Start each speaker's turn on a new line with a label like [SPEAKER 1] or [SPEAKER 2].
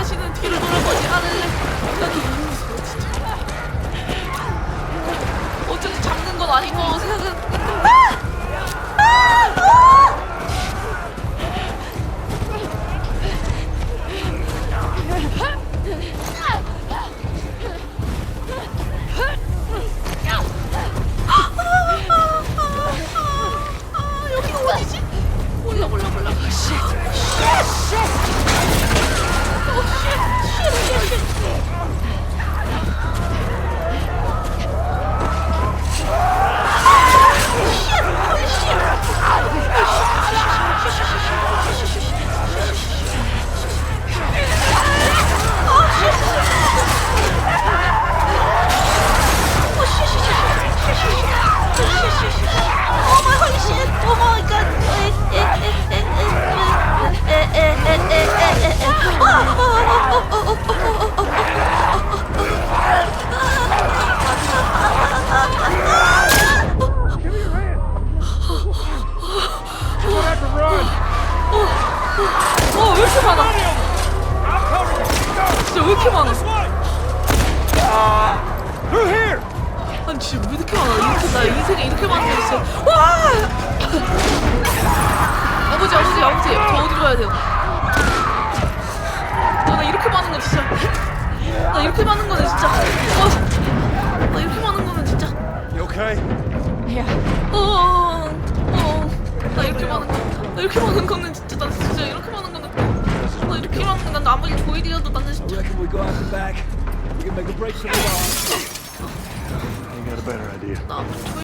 [SPEAKER 1] 다시는 뒤를 돌아보지 않을래. 이렇게 많아? 진짜 왜 이렇게 많아? 아니 진짜 왜 이렇게 많아? 이렇게 나 인생에 이렇게 많은 거 있어. 와! 아버지 아버지 아버지 저 어디로 가야 돼요? 나, 나 이렇게 많은 거 진짜. 나 이렇게 많은 거는 진짜. 어, 나 이렇게 많은 거는 진짜.
[SPEAKER 2] You okay?
[SPEAKER 1] 어, 어, 어. 나 이렇게 많은 거. 나 이렇게 많은 거는 아무리 조일이어도 나는 진짜.
[SPEAKER 2] Reckon we go out the back. We can make a break for the bar. I got a better idea.
[SPEAKER 1] 나 아무리 조일